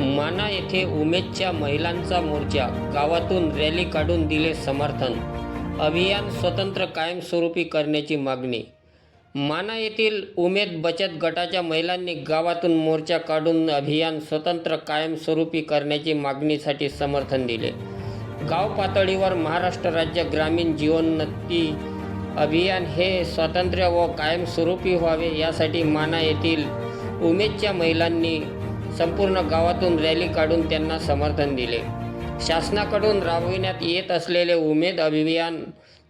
माना येथे उमेदच्या महिलांचा मोर्चा गावातून रॅली काढून दिले समर्थन. अभियान स्वतंत्र कायमस्वरूपी करण्याची मागणी. माना येथील उमेद बचत गटाच्या महिलांनी गावातून मोर्चा काढून अभियान स्वतंत्र कायमस्वरूपी करण्याची मागणीसाठी समर्थन दिले. गाव पातळीवर महाराष्ट्र राज्य ग्रामीण जीवनोन्नती अभियान हे स्वातंत्र्य व कायमस्वरूपी व्हावे यासाठी माना येथील उमेदच्या महिलांनी संपूर्ण गावातून रॅली काढून त्यांना समर्थन दिले. शासनाकडून राबविण्यात येत असलेले उमेद अभियान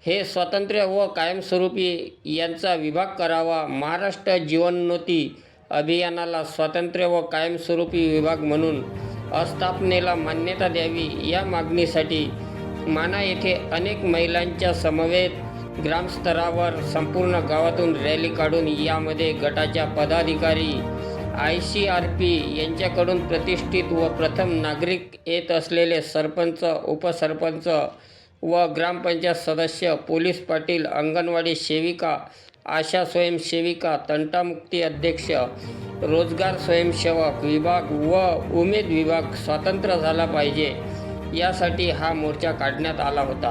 हे स्वातंत्र्य व कायमस्वरूपी यांचा विभाग करावा महाराष्ट्र जीवनोन्नती अभियानाला स्वातंत्र्य व कायमस्वरूपी विभाग म्हणून अस्थापनेला मान्यता द्यावी या मागणीसाठी माना येथे अनेक महिलांच्या समवेत ग्रामस्तरावर संपूर्ण गावातून रॅली काढून यामध्ये गटाच्या पदाधिकारी आय सी आर पी यांच्याकडून प्रतिष्ठित व प्रथम नागरिक येत असलेले सरपंच उपसरपंच व ग्रामपंचायत सदस्य पोलीस पाटील अंगणवाडी सेविका आशा स्वयंसेविका तंटामुक्ती अध्यक्ष रोजगार स्वयंसेवक विभाग व उमेद विभाग स्वतंत्र झाला पाहिजे. यासाठी हा मोर्चा काढण्यात आला होता.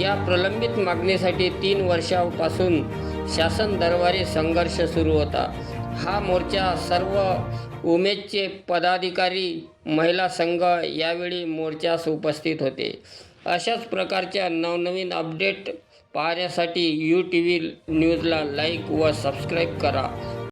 या प्रलंबित मागणीसाठी तीन वर्षापासून शासन दरबारी संघर्ष सुरू होता. हा मोर्चा सर्व उमेदचे पदाधिकारी महिला संघ यावेळी मोर्चास उपस्थित होते. अशाच प्रकारच्या नवनवीन अपडेट पाहण्यासाठी यू टी व्ही न्यूजला लाईक व सबस्क्राईब करा.